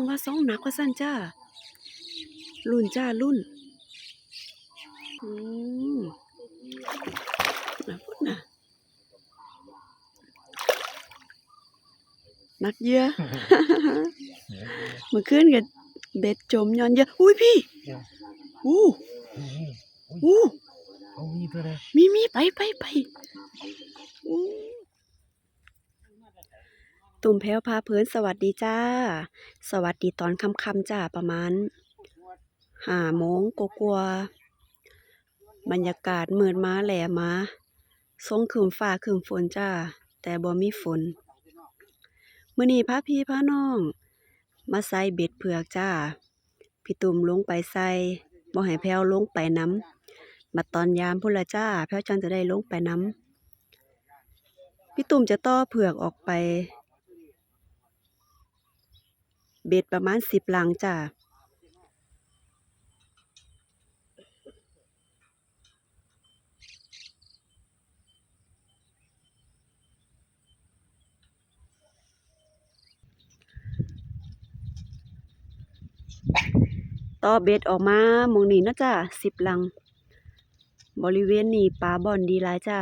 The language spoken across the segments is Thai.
นักนักโอ้พี่ตรงว่าสองหนักกว่าสั้นจ้ารุ่นจ้ารุ่นอืมนะพูดนะนักเยอะเมื่อคืนกับเบ็ดจมย้อนเยอะ อุ้ยพี่ อู้อู้เอามีตัวนะมีมีไปไปไปอู้ ตุ่มแพ้วพาเพื่อนสวัสดีจ้า สวัสดีตอนค่ำๆจ้าประมาณห้าโมงกว่าๆบรรยากาศมืดมาแหลมาทรงคืมฟ้าคืมฝนจ้า แต่บ่มีฝนมื้อนี้พาพี่พาน้อง มาใส่เบ็ดเผือกจ้า พี่ตุ่มลงไปใส่บ่ให้แพรวลงไปน้ำมาตอนยามพุ่นละจ้า แพรวจังจะได้ลงไปน้ำพี่ตุ่มจะต่อเผือกออกไป เบ็ดประมาณสิบลังจ้าต่อเบ็ดออกมามองนี้นะจ้าสิบลัง บริเวณนี้ปลาบ่อนดีหลายจ้า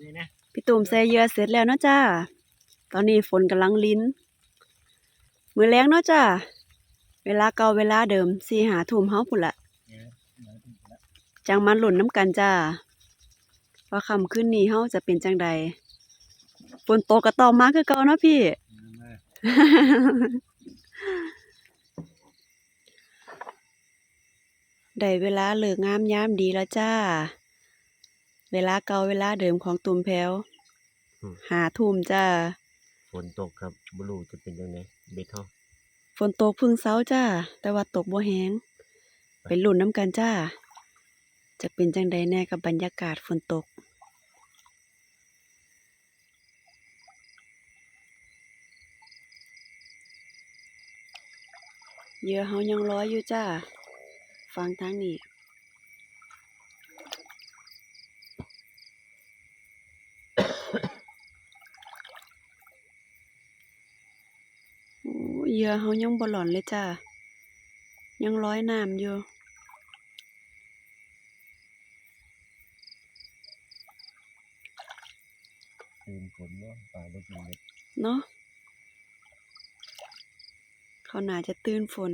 นี่นะพี่ตุ่มใส่เยื่อเสร็จแล้วเนาะจ้า ตอนนี้ฝนกำลังลิ้น มือแรงเนาะจ้า เวลาเก่าเวลาเดิมสี่หาทุ่มเฮาพุ่นละจังมันหล่นน้ำกันจ้าว่าคำขึ้นนี้เฮาจะเป็นจังใดฝนตกก็ตองมาคือเก่าเนาะพี่ได้เวลาเลิกงามยามดีแล้วจ้า เวลาเก่าเวลาเดิมของตุ่มแพวหาทุ่มจ้าฝนตกครับบลูจะเป็นยังไงเบ็ดเท่าฝนตกเพึ่งเช้าจ้าแต่ว่าตกบ่แห้งไปลุ้นน้ำกันจ้าจะเป็นจังใดแน่กับบรรยากาศฝนตก เหยื่อเฮายังร้อยอยู่จ้าฟังทางนี้ เหยื่อเฮายังบ่หล่อนเลยจ้ายังร้อยน้ำอยู่ตื่นฝนเนาะป่าบ่กินเบ็ดเนาะเขาน่าจะตื่นฝน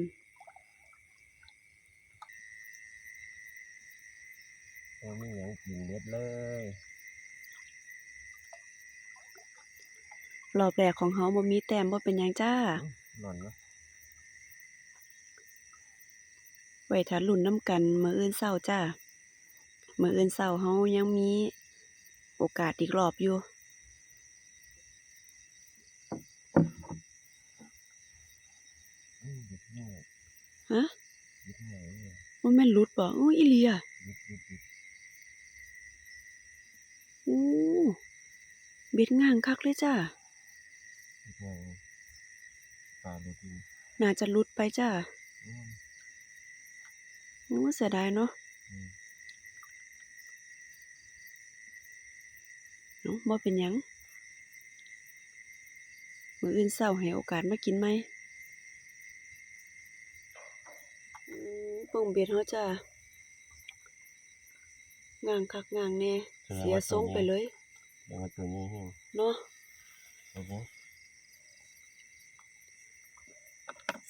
โอ้ไม่หยังกินเบ็ดเลยรอบแรกของเฮาบ่มีแต้มบ่เป็นหยังจ้า หนอนเนาะไว้ถ้าลุ้นน้ำกันมื้ออื่นเช้าจ้ามื้ออื่นเช้าเฮายังมีโอกาสอีกรอบอยู่อืมเบ็ดง่ายฮะเบ็ดง่ายเนี่ยบ่แม่นหลุดบ่อู้อีหลีอะเบ็ดเบ็ดเบ็ดอู้เบ็ดง่างคักเลยจ้า นน่าจะหลุดไปจ้าอืมโอ้เสียดายเนาะอืมเนาะบ่เป็นหยัง มื้ออื่นเช้าให้โอกาสมากินไหมอืมเบิ่งเบ็ดเฮาจ้างางคักงางแน่ เสียทรงไปเลย เดี๋ยวว่าตัวนี้แห้งเนาะ โอ้โห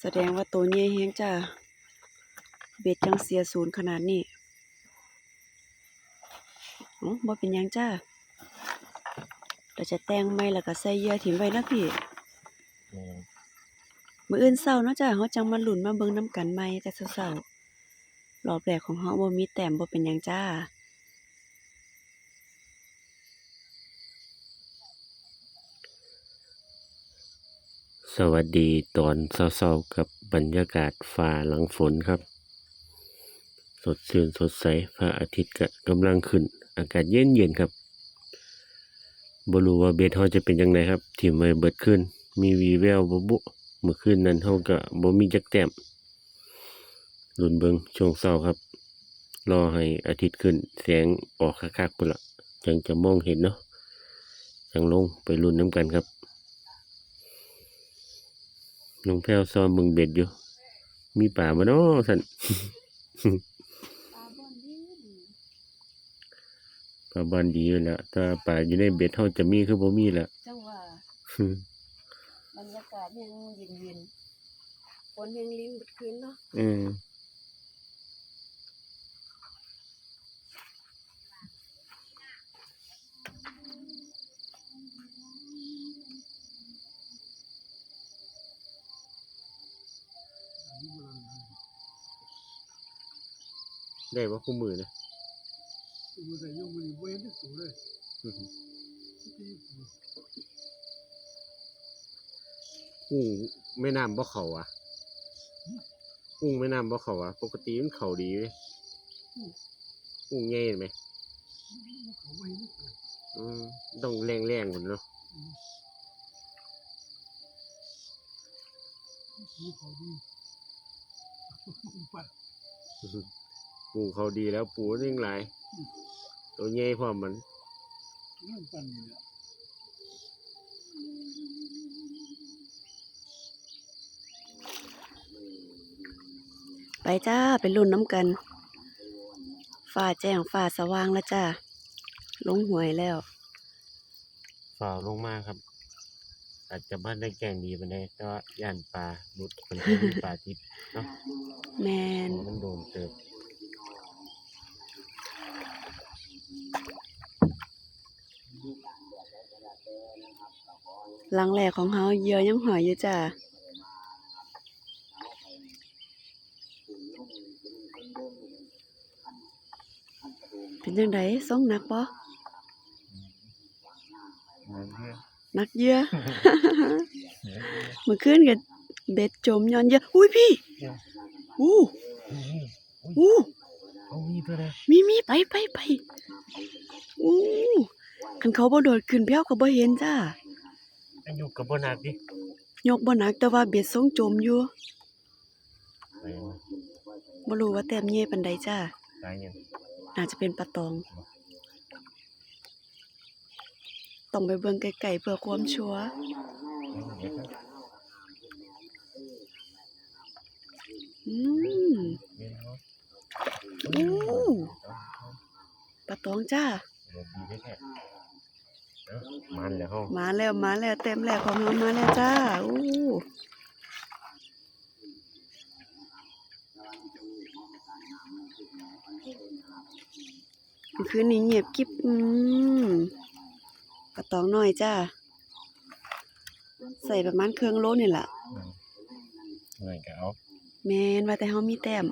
แสดงว่าตัวใหญ่แฮงจ้าเบ็ดจังเสียศูนย์ขนาดนี้เอ๋อบ่เป็นหยังจ้าเราจะแต่งใหม่แล้วก็ใส่เหยื่อถิ่มไว้นะพี่แม่นมื้ออื่นเช้าเนาะจ้าเฮาจังมาลุ้นมาเบิ่งนํกันใหม่แต่เช้าๆรอบแรกของเฮาบ่มีแต้มบ่เป็นหยังจ้า สวัสดีตอนเช้าๆกับบรรยากาศฟ้าหลังฝนครับ สดชื่นสดใสพระอาทิตย์ก็กำลังขึ้น อากาศเย็นเย็นๆครับบรูว่าเบสเฮาจะเป็นยังไงครับทีมไว้เบิดขึ้น มีวีแววบ่บุเมื่อคืนนั้นเฮาก็บ่มีจักแต้มลุนเบิงช่วงเช้าครับ รอให้อาทิตย์ขึ้น แสงออกคักๆพุ่นละจังจะมองเห็นเนาะจังลงไปลุ้นน้ำกันครับ น้องแพรวซ้อมเบิ่งเบ็ดอยู่ มีป่าบ่เนาะสั่นปลาบอนดีอยู่แล้วถ้าปลาอยู่ในเบ็ดเฮาจะมีคือบ่มีแล้วจังว่าบรรยากาศยังเย็นเย็นๆฝนยังลิ้นบึดคืนเนาะเออ ได้บ่คู่มือนะมันแต่ยังมันไม่เห็นที่สุดเลยอื้อหือที่สุดกุ้งแม่น้ำบ่เข้าอะกุ้งแม่น้ำบ่เข้าอะ ปกติมันเข้าดีเว้ยกุ้งใหญ่เห็นไหมเขาไม่เห็นที่สุดอืมต้องแรงๆกว่าเนาะที่เขาดีปัด ปูเขาดีแล้วปูนิ่งหลาย ตัวใหญ่พร้อมมันนั่นปันนี่แหละไปจ้าไปรุ่นน้ำกันฟ้าแจ้งฟ้าสว่างแล้วจ้าลงหวยแล้ว ฝ่าวลงมาครับ อาจจะบ้านได้แกงดีปานใดแต่ว่าย่านปลาหลุดเป็นที่มีปลาทิพย์เนาะแมน มันโดนเติบ หลังแหลกของเฮาเหยื่อยังหอยอยู่จ้าเป็นจังไดส่งหนักบ่หนักเหยื่อเมื่อคืนก็เบ็ดจมย้อนเหยื่ออุ้ยพี่ อู้อู้เอามีตัวใดมีมีไปไปไปอู้คันเขาบ่โดดขึ้นเพี้ยวก็บ่เห็นจ้า อายุกับบ่หนักดิยกบ่หนักแต่ว่าเบ็ดทรงจมอยู่ไปบ่รู้ว่าแต้มเย่ปานใดจ้าตายยังน่าจะเป็นปลาตอง ต้องไปเบิ่งไกลๆเพื่อความชัวร์เดี๋ยวครับอืมเดี๋ยวเนาะอู้ปลาตองจ้า มันแล้วเฮามาแล้วมาแล้วเต็มแรกของเรามาแล้วจ้าอู้เมื่อคืนนี้เงียบกิ๊บอืมปลาตองน้อยจ้า ใส่ประมาณเครื่องโลนี่ล่ะหน่อยก็เอาแม่นว่าแต่เฮามีแต้ม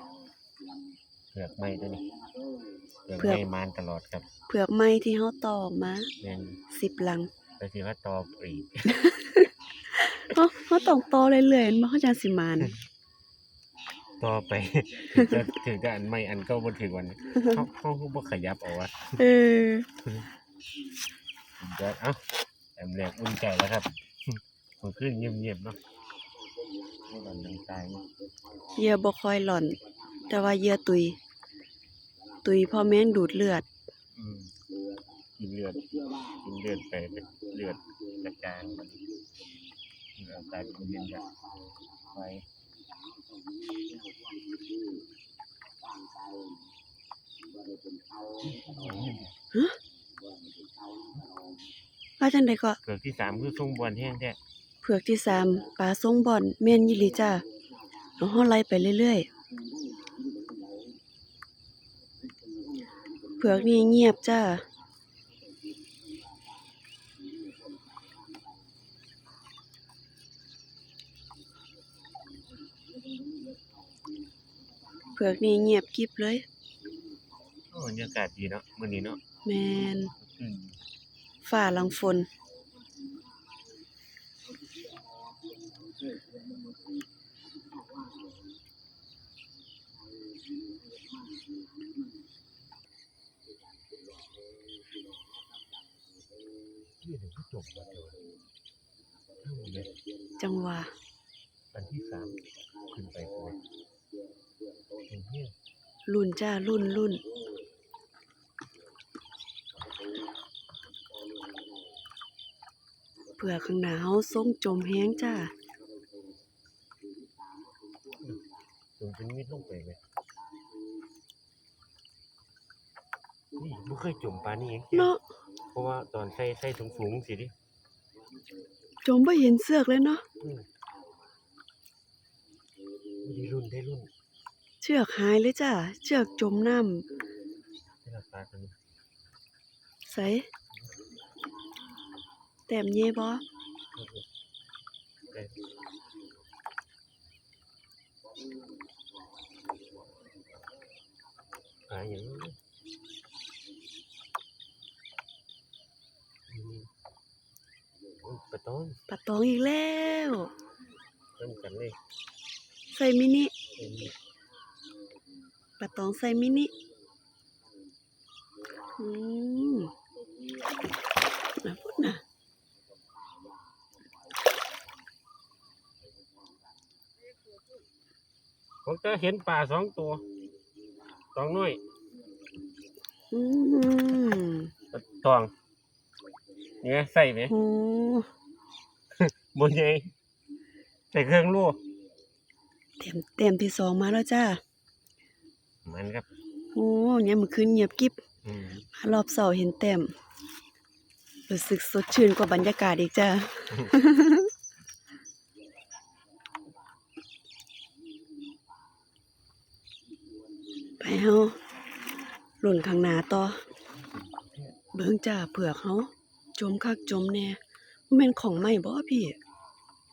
เปลือกไม้ตัวนี้ เปลือกเปลือก ไม้มานตลอดครับเผือกไม้ที่เฮาตอกมาแม่น10หลังก็สิว่าตอบอีกเฮาเฮาต้องตอเรื่อยๆมันบ่เฮาจังสิมานต่อไปถึงจะถึงจะอันใหม่อันเก็บ่ถึงวันเขาเขาคือบ่ขยับเอาวะเออสุดยอดเอ้าแอมแรกอุ่นใจแล้วครับมันขึ้นเงียบๆเนาะไม่หลันยังตายเนาะ เหยื่อบ่ค่อยหล่อน แต่ว่าเหยื่อตุย ตุยเพราะแมงดูดเลือดอืมกินเลือดกินเลือดไปเป็นเลือดกระจายมันเลือดกลายเป็นเลือดแบบไฟว่าจังไดก็เกิดที่สามคือส่งบอลแห้งแท้เผือกที่สามปลาทรงบ่อนแม่นยี่หลีจ้าเอาเฮาไล่ไปเรื่อยๆ ผือกนี่เงียบจ้าเผือกนี่เงียบกริบเลยโอ้บรรยากาศดีเนาะมื้อนี้เนาะแม่นอืม ฝ่าหลังฝน ที่ถึงจบแล้วเดี๋ยวเอาเลยจังหวะที่สามขึ้นไปเลยเห็นเหี้ยรุ่นจ้ารุ่นรุ่นเผื่อข้างหน้าเฮาส่งจมแฮงจ้าจนเป็นมิดลงไปเลยนี่ไม่เคยจมปลานี่เองเนาะ เพราะว่าตอนใส่ใส่ถุงสูงๆสิดิจมบ่เห็นเสือกเลยเนาะอืมได้รุ่นได้รุ่น เชือกหายเลยจ้าเชือกจมน้ำได้ราคากันใส่แต้มเย่บ่ได้ปลาอย่างนี้อืมโอ้ย ปลาตองปลาตองอีกแล้วเริ่มกันเลยใส่มินิเอ็นนี่ปลาตองใส่มินิอืมนะพูดนะผมจะเห็นปลาสองตัวตองน้อย อืมปลาตอง เนี่ยใส่ไหมโอ้บนใหญ่ใส่เครื่องลูกเต็มเต็มที่สองมาแล้วจ้ามันครับโอ้เนี่ยามมื่อคืนเงียบกิ๊บอืมมารอบเสาร์เห็นเต็มรู้สึกสดชื่นกว่าบรรยากาศอีกจ้าไปเฮาหล่นข้างหน้าต่อ เบิ่งจ้าเผือกเฮา จมคักจมแน่บ่แม่นของใหม่บ่พี่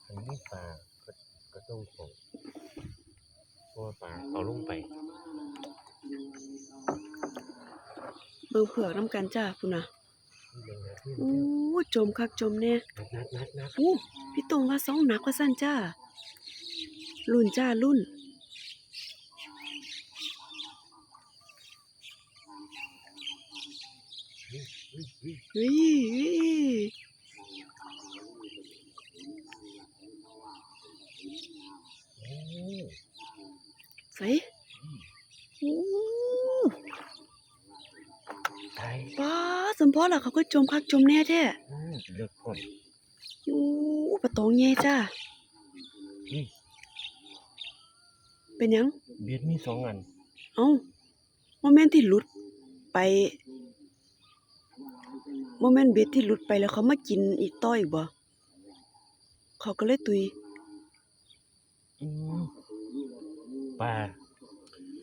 อันนี้ปลาก็ก็ต้องของเพราะว่าปลาเอาลงไปเบิ่งเผือกน้ำกันจ้าพุ่นน่ะนี่เป็นแบบที่โอ้จมคักจมแน่นักนักนักนักโอ้พี่ตรงว่าสองหนักว่าซั่นจ้ารุ่นจ้ารุ่น นี่นี่นี่เฮ้ยโอ้ใส่โอ้ป้าสมพอล่ะเขาก็จมคักจมแน่แท้อืมเลือกคนโอ้ปะตองใหญ่จ้าเป็นยัง เบียดมีสองอัน เอ้าโมเมนต์ที่หลุดไป โมเมนต์เบ็ดที่หลุดไปแล้วเขามากินอีกต่ออีกบ่เขาก็เลยตุยอืมปลา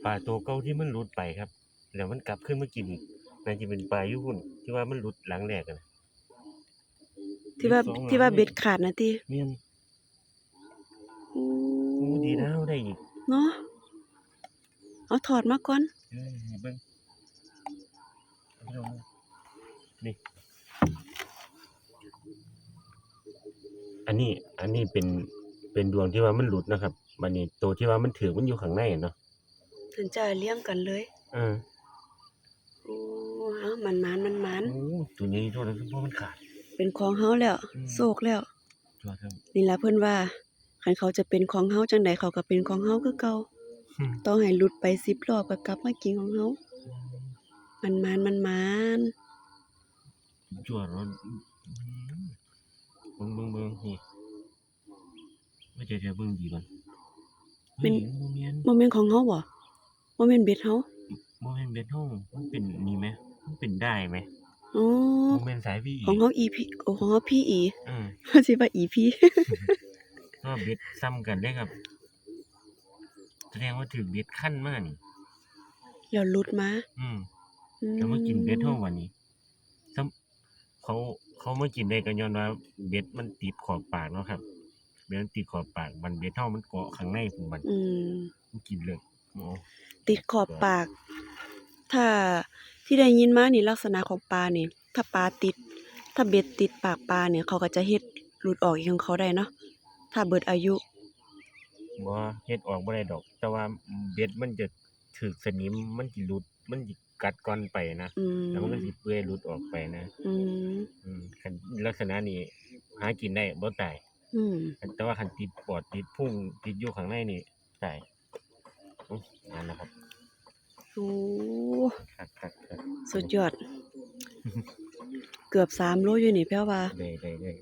ปลาตัวเก่าที่มันหลุดไปครับ แล้วมันกลับขึ้นมากินอีกน่าจะเป็นปลายุหุ่นที่ว่ามันหลุดหลังแรกกันที่ว่าสองหลังที่ว่านี่เบ็ดขาดนะติเมียนโอ้โอ้ดีนะเอาได้อีกเนาะเอาถอดมาก่อนเอ้ยเบิ่งเอาไปลงมา นี่ อันนี้ อันนี้เป็นเป็นดวงที่ว่ามันหลุดนะครับบัดนี้ตัวที่ว่ามันถือมันอยู่ข้างในเนาะถึงจะเลี้ยงกันเลยเออโอ้เอามันมันมันมันโอ้ตัวนี้ตัวนั้นเพราะมันขาด เป็นของเฮาแล้วอืมโศกแล้วจอดครับนี่ล่ะเพิ่นว่าคันเขาจะเป็นของเฮาจังใดเขาก็เป็นของเฮาคือเก่าต้องให้หลุดไป10รอบก็กลับมากินของเฮามันมันมันมัน จวดรถเบิ่งเบิ่งเบิ่งนี่ว่าจะจะเบิ่งดีก่อนฮ้ยโมเมนบ่แม่นของเฮาบ่บ่แม่นเบ็ดเฮาโมเมนเบทห้องมันเป็นนี่ไหมมันเป็นได้ไหมอ๋อโมเมนสายพี่ของเฮา EP โอ้ของเฮา PE อืมเขาสิว่า EP ก็เบ็ดซ้ำกันได้ครับแสดงว่าถือเบ็ดขั้นมากนี่แล้วหลุดมา อืมอืแล้วมากินเบ็ดห้องวันนี้ซ้ำ เขาเขามากินได้กันย้อนว่าเบ็ดมันติดขอบปากเนาะครับเบ็ดมันติดขอบปากมันเบ็ดเท่ามันเกาะข้างในผมมันอืม มันกินเลยโอ้ติดขอบปาก ถ้าที่ได้ยินมานี่ลักษณะของปลานี่ ถ้าปลาติด ถ้าเบ็ดติดปากปลาเนี่ย เขาก็จะเฮ็ดหลุดออกเองของเขาได้เนาะ ถ้าเบิดอายุ บ่เฮ็ดออกบ่ได้ดอก แต่ว่าเบ็ดมันจะถึกสนิมมันสิหลุดมันสิ กัดก่อนไปนะอืมแล้วมันก็สิเปื่อยหลุดออกไปนะอืมอืมคันลักษณะนี้หากินได้บ่ตายออืมแต่ว่าคันติดปอดติดพุ่งติดอยู่ข้างในนี่ใช่อื้อนั่นนะครับโอ้ครับครับครับสุดยอด เกือบสามโลอยู่นี่แพ้วว่า ได้ได้ได้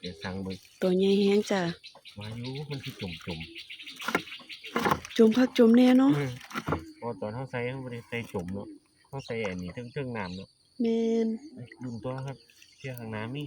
เดี๋ยวสั่งเบิ่งตัวใหญ่แฮงจ้ะวายุมันคือจุ่มจุ่มจมพักจมแน่เนาะอืมพอตอนเขาใส่เขาไม่ได้ใส่จุ่มเนาะ เขาใส่อันนี้เทิงๆน้ำเนาะแม่นเอ้ยยุ่งตัวครับเชื่อข้างน้ำนี่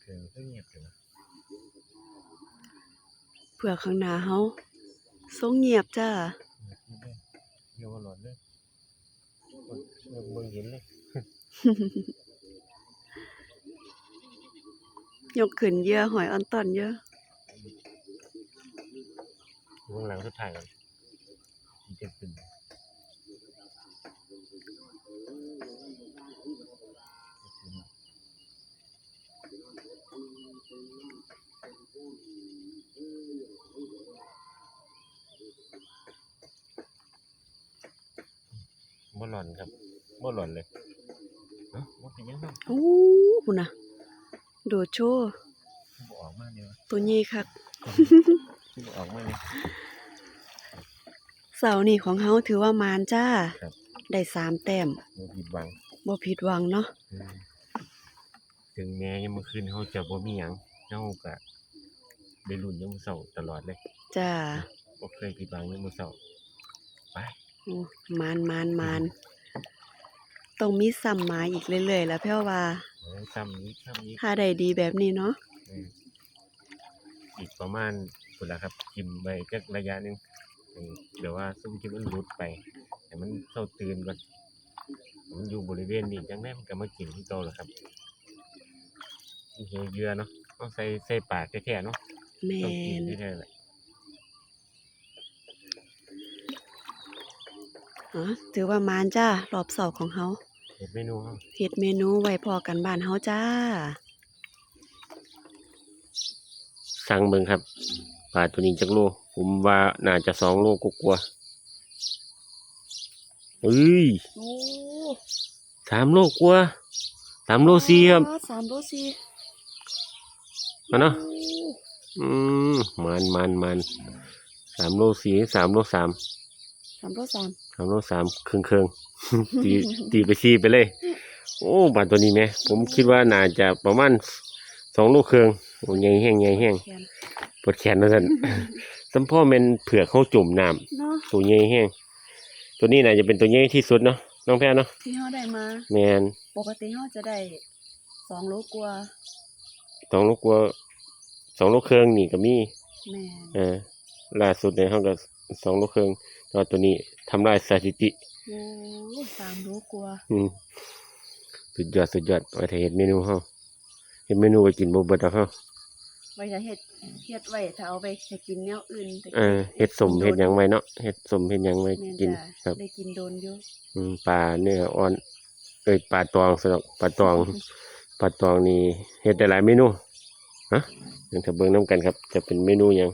เสียงก็เงียบอยู่นะ เผื่อข้างหน้าเฮาทรงเงียบจ้าเงียบเลยเงียบหลอดเลยเงียบเบิ่งเห็นเลยยกขึ้นเยอะหอยออนตอนเยอะเบื้องหลังสุดท้ายกันที่จะขึ้น บ่หล่อนครับบ่หล่อนเลยเอ้าบ่เป็นหยังครับโอ้พุ่นน่ะโดดโชว์บ่ออกมาเนี่ยวะตัวใหญ่คักบ่ออกมาเนี่ยเสาร์นี่ของเฮาถือว่ามานจ้า ครับ ได้สามแต้มบ่ผิดหวังบ่ผิดหวังเนาะอืมถึงแม้ยังเมื่อคืนเขาจะบ่มีหยังเฮาก็ได้ลุ้นยามมื้อเช้าตลอดเลยจ้า บ่เคยผิดหวังยามมื้อเช้าไปโอ้ มานมานมานต้องมีซ้ำมาอีกเรื่อยๆแล้วแพ้วว่าเออซ้ำนี้ซ้ำนี้ถ้าได้ดีแบบนี้เนาะเอออีกประมาณพุ่นล่ะครับกิมไว้จักระยะหนึงเออเดี๋ยวว่าซุ่มที่มันหลุดไปให้มันเซาตื่นก่อนให้มันอยู่บริเวณนี้จังได๋มันก็มากินที่เก่าล่ะครับนี่เหี่ยวเหยื่อเนาะต้องใส่ใส่ปากแท้ๆเนาะแมต้องกินนแท้ๆแหละ อ๋อถือว่ามานจ้ารอบเสาร์ของเฮาเฮ็ดเมนูเฮาเฮ็ดเมนูไว้พอกันบ้านเฮาจ้า สั่งเบิ่งครับปลาตัวนี้จักโล ผมว่าน่าจะสองโลกว่าๆเอ้ยโอ้สามโลกว่าสามโลสี่ครับสามโลสี่มาเนาะอืมมันมันมันสามโลสี่สามโลสาม สามโลสามสามโลสามครึ่งครึ่งๆตีตีไปสี่ไปเลย โอ้ปลาตัวนี้ไหมผมคิดว่าน่าจะประมาณสองโลครึ่งโอ้ใหญ่แห้งใหญ่แห้งแขนปวดแขนนะท่านสัมพ่อแม่นเผือกเขาจุ่มน้ำเนาะตัวใหญ่แห้งตัวนี้น่าจะเป็นตัวใหญ่ที่สุดเนาะน้องแพ้เนาะที่เฮาได้มาแมนปกติเฮาจะได้สองโลกว่าสองโลกว่าสองโลเครื่องนี่ก็มีแม่นเออล่าสุดในห้องก็ สองโลเครื่องแตว่าตัวนี้ทำลายสถิติ โอ้สามโลกว่าอืมสุดยอดสุดยอดไว้ถ้าเห็ดเมนูเฮาเห็ดเมนูไปกินบ่เบิดแล้วเฮาไว้จะเฮ็ดเฮ็ดไว้ถ้าเอาไปจะกินแนวอื่นแต่เออเห็ดสมเห็ดหยังไว้เนาะเห็ดสมเห็ดหยังไว้แม่นกินจ้ะครับได้กินโดนอยู่อืมปลาเนื้ออ่อนเอ้ยปลาตองสนอกปลาตองปลาตองนี่เฮ็ดได้หลายเมนูฮะเดี๋ยวถ้าเบิ่งนํกันครับ จะเป็นเมนูหยัง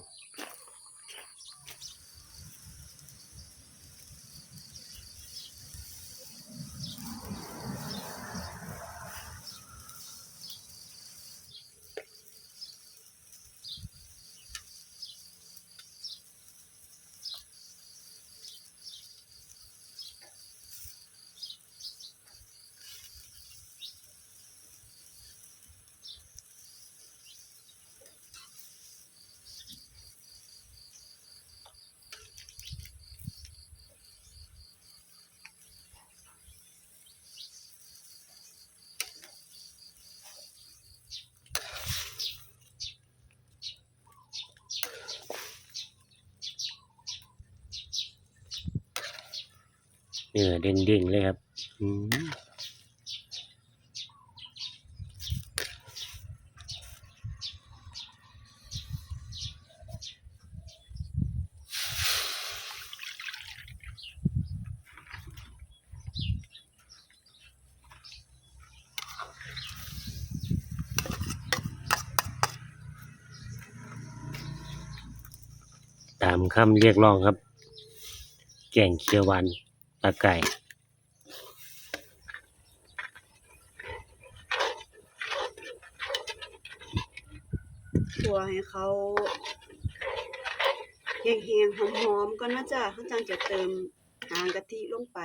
เออเด้งเด้งเลยครับตามคำเรียกร้องครับ แกงเขียวหวาน ปลาไก่ตัวให้เขาแห้งๆหอมๆก่อนนะจ้ะเขาจังจะเติมหางกะทิลงไป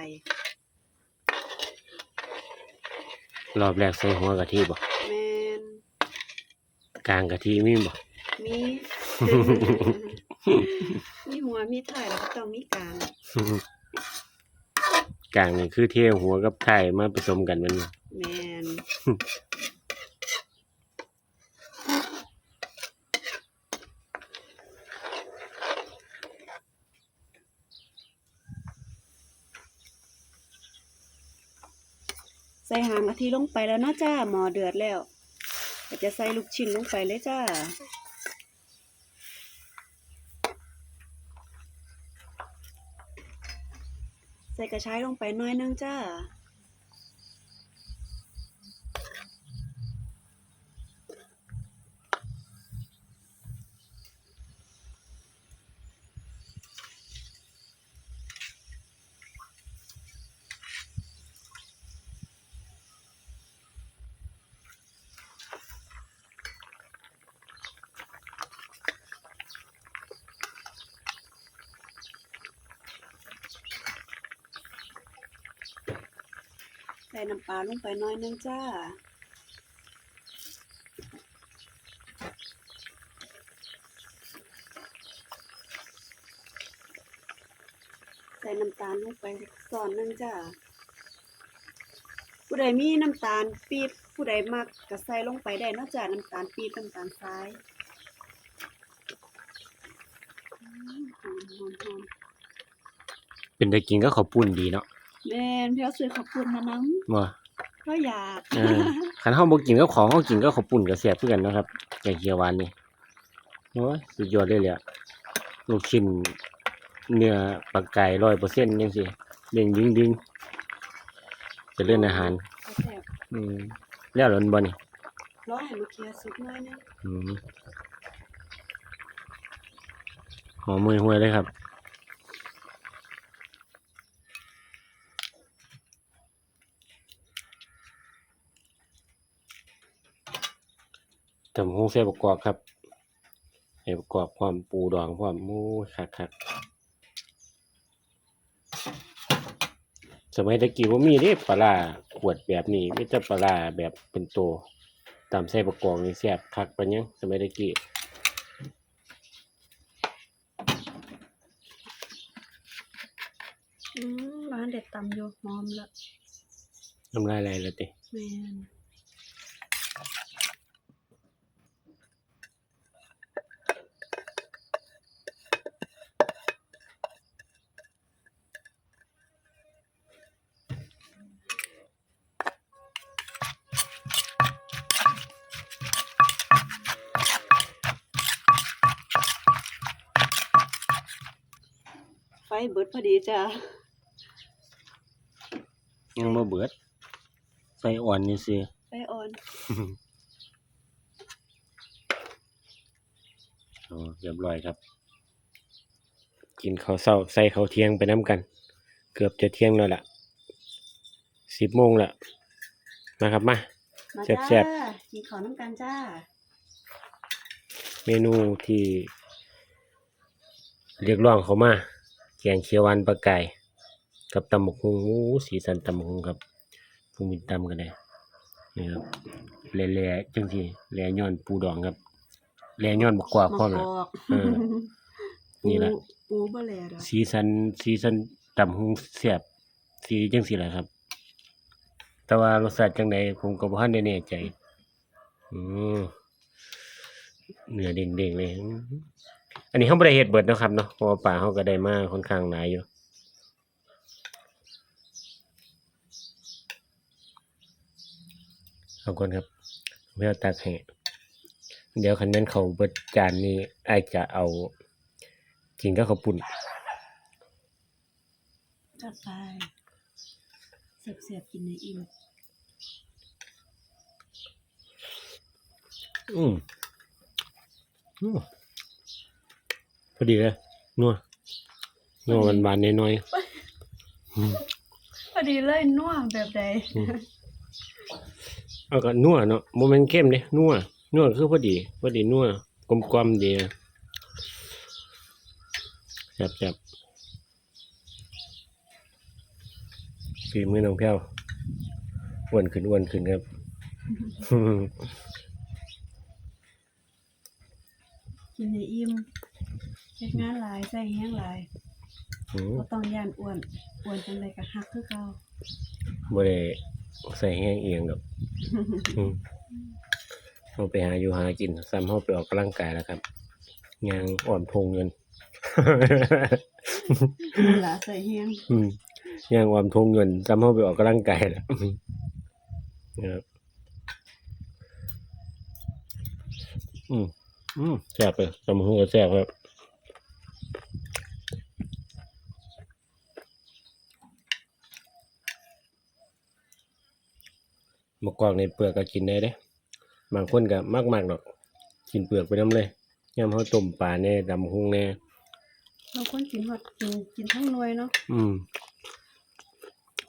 รอบแรกใส่หัวกะทิบ่แม่นกลางกะทิมีบ่มี มีหัวมีท้ายแล้วก็ต้องมีกลาง กลางนี่คือเที่ยวหัวกับไข่มาผสมกันมันบ่แมนใส่หางกะทิลงไปแล้วนะจ้าหมอเดือดแล้วก็จะใส่ลูกชิ้นลงไปเลยจ้า ส่กระชายลงไปหน่อยนึงจ้า ลาลงไปหน้อยนึงจ้าใส่น้ำตาลลงไปส่อนหนึงจ้าผู้ใดมีน้ำตาลปี๊บผู้ใดมักก็ใส่ลงไปได้เนอกจากน้ำตาลปี๊บน้ำตาลทรายอืมหอมหอมหอมเป็นได้กินก็ขาวปุ้นดีเนาะแม่นเพี่เอาซื้อขอบคุณนะน้บ่ำ ก็อยากเออคันเฮาบ่กินกับของเฮากินกับขาวปุ้นก็แซ่บคือกันเนาะครับแกงเขียวหวานนี่โอ้ยสุดยอดเลยแหละลูกชิ้นเนื้อปลาไก่100%จังซี่เด้งดึงๆเจะเล่นอาหารเอาแซ่บอืมแล้วหล่นบ่นี่รอให้มะเขือสุกหน่อยนึงอืมหอมมือห้วยเลยครับ ทำห้องเส้ประกอบครับให้ประกอบความปูดองความมูคักคักสมัยตะกี้ว่ามีเด้ปลาร้าขวดแบบนี้ไม่จะปลาร้าแบบเป็นโตวตามใส่ประกอบนี่แซ่บคักปะยังสมัยตะกี้อืมร้านเด็ดตำอยู่หอมละน้ำลายไหลแล้วติแม่ เบิดพอดีจ้ะยังบ่เบิดใส่อ่อนนี่สิไฟอ่อนโอ้เรียบร้อยครับ กินข้าวเช้าใส่ข้าวเที่ยงไปน้ำกัน เกือบจะเที่ยงแล้วล่ะสิบโมงแล้วนะครับมามาแซ่จ้าบกินข้าวน้ำกันจ้า เมนูที่ เรียกร้องเขามา แกงเขียวหวานปลาไก่กับตำบักหุ่งโอ้สีสันตำบักหุ่งครับพุ่งมินตำกันเลยนี่ครับแหล่ๆจังซี่แหล่ย้อนปูดองครับแหล่ย้อนบักกวาดพร้อมมะแล้วกอกเออนี่แหละปูปูบ่แลดอกสีสันสีสันตำหุงแซ่บสีจังซี่แหละครับ แต่ว่ารสชาติจังไดผมก็บ่ทันได้แน่ใจอืมเนื้อเด้งๆเลย อืมอันนี้เฮาบ่ได้เฮ็ดเบิดเนาะครับเนาะเพราะว่าปลาเฮาก็ได้มาค่อนข้างหลายอยู่ขอบคุณครับเพื่อตักให้เดี๋ยวคันแม่นเขาเบิดจานนี้อ้ายจะเอากินกับข้าวปุ้นจัดไปเสียบๆกินในอิ่มอืมอืม พอดีเลยนัวนัวหวานๆน้อยๆอืมพอดีเลยนัวแบบใดเอาก็นัวเนาะบ่แม่นเข้มเด้นัวนัวคือพอดีพอดีนัวกลมๆดีนะแซ่บๆฝีมือน้องแพ้วอ้วนขึ้นอ้วนขึ้นครับ กินให้อิ่ม เฮ็ดงานหลายใส่แห้งหลายอืมบ่ต้องย่านอ้วนอ้วนจังไดก็ฮักคือเก่าบ่ได้ใส่แห้งเอียงดอกอืมเราไปหาอยู่หากินซ้ำเฮาไปออกกำลังกายแล้วครับยางอ่อนพงเงินนั่นล่ะใส่แห้งอืมย่างความทงเงินจำเข้าไปออกกำลังกายแหละนะครับอืมอืมแซ่บเลยจำหัวแซ่บครับ มะกอกในเปลือกก็กินได้เด้บางคนก็มากมากๆดอกกินเปลือกไปน้ำเลยย่ำเขาต้มปลาแน่ดำหุงแน่บางคนกินฮอดกินกินทั้งหน่วยเนาะอืม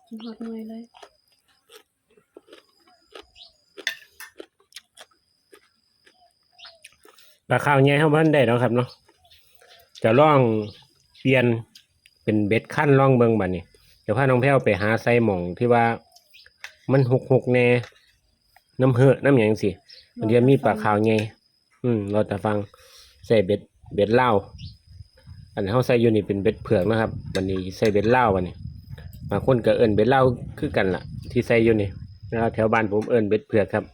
กินฮอดหน่วยเลยปลาข้าวใหญ่เฮาบ่ทันได้แล้วครับเนาะจะลองเปลี่ยนเป็นเบ็ดขั้นลองเบิ่งบัดนี้เดี๋ยวพาน้องแพ้วไปหาไซหม่องที่ว่า มันหกๆแน่น้ำเหือะน้ำหยังจังซี่มันจะมีปลาขาวใหญ่อืมเราแต่ฟังใส่เบ็ดเบ็ดเหล้าอันเฮาใส่อยู่นี่เป็นเบ็ดเผือกนะครับบัดนี้ใส่เบ็ดเหล้าบัดนี้บางคนก็เอิ้นเบ็ดเหล้าคือกันล่ะ ที่ใส่อยู่นี่นะครับแถวบ้านผมเอิ้นเบ็ดเผือกครับ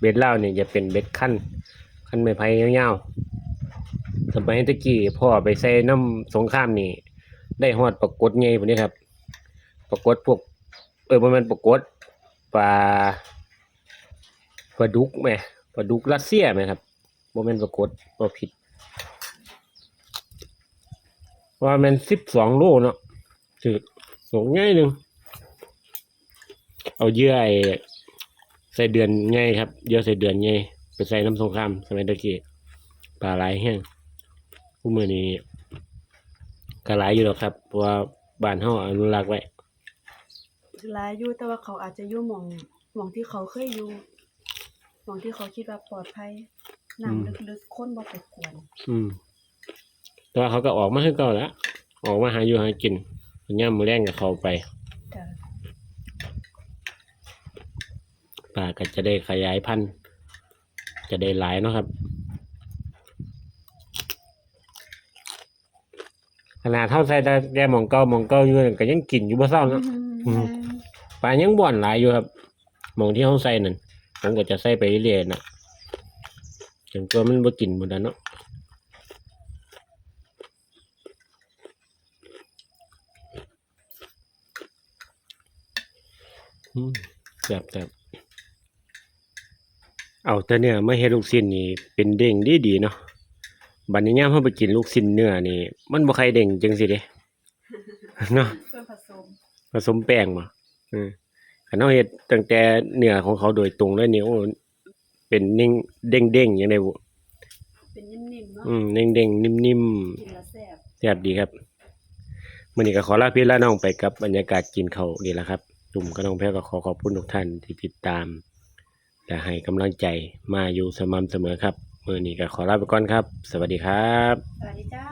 เบ็ดเหล้าเนี่ยจะเป็นเบ็ดขั้นคันไม้ไผ่ยาวๆสมัยตะกี้พ่อไปใส่น้ำสงครามนี่ ได้ฮอดปรากฏใหญ่พุ่นนี้ครับปรากฏพวก เออบ่แม่นปรากฏ ปลาปลาดุกแหมปลาดุกรัสเซียแหมครับบ่แม่นปรากฏบ่ผิด ว่ามัน12โลเนาะถือสงง่ายหนึ่งเอาเยื่อไอใส่เดือนง่ายครับเยื่อใส่เดือนง่ายไปใส่น้ำสงครามสมัยตะกี้ปลาไหลแห้งผู้มือนี้ก็หลอยู่หรอกครับเพราะว่าบ้านเฮาอนุรักษ์ไว้ หลายอยู่แต่ว่าเขาอาจจะอยู่หม่องหม่องที่เขาเคยอยู่หม่องที่เขาคิดว่าปลอดภัยน้ำลึกๆคนบ่ไปกวนอืม แต่ว่าเขาก็ออกมาคือเก่าแล้วออกมาหาอยู่หากินย่ำมือแรงกับเขาไปจ้ะปลาก็จะได้ขยายพันธุ์จะได้หลายเนาะครับ ขนาดเท่าใส่แต่แกหมองเก่าหมองเก่าอยู่นั่นก็ยังกินอยู่บ่เศร้าเนาะ อืม ปลายังบ่อนหลายอยู่ครับหมองที่เขาใส่นั่นผมก็จะใส่ไปเรื่อยๆนะจนตัวมันบ่กินหมดแล้วเนาะอืมแบบแบบเอาแต่เนื้อมาเฮ็ดลูกชิ้นนี่เป็นเด้งดีดีๆเนาะบัดนี้ยามเฮาไปกินลูกชิ้นเนื้อนี่ มันบ่ใครเด้งจังซี่เด้เนาะเพื่อผสมผสมแป้งมา อืมขันเอาเฮ็ดตั้งแต่เนื้อของเขาโดยตรงเลยนี่โอ้เป็นนิ่งเด้งเด้งๆอย่างไรบุเป็นนิ่มๆเนาะอืมเด้งเด้งๆนิ่มนิ่มกินแล้วแซ่บๆแซ่บดีครับมื่อนี้ก็ขอลาพี่ลาน้องไปกับบรรยากาศกินเขาวนี่แหละครับตุ่มก็น้องแพ้วก็ขอขอบคุณทุกท่านที่ติดตาม และให้กำลังใจมาอยู่สม่ำเสมอครับมื่อนี้ก็ขอลาไปก่อนครับ สวัสดีครับ สวัสดีจ้า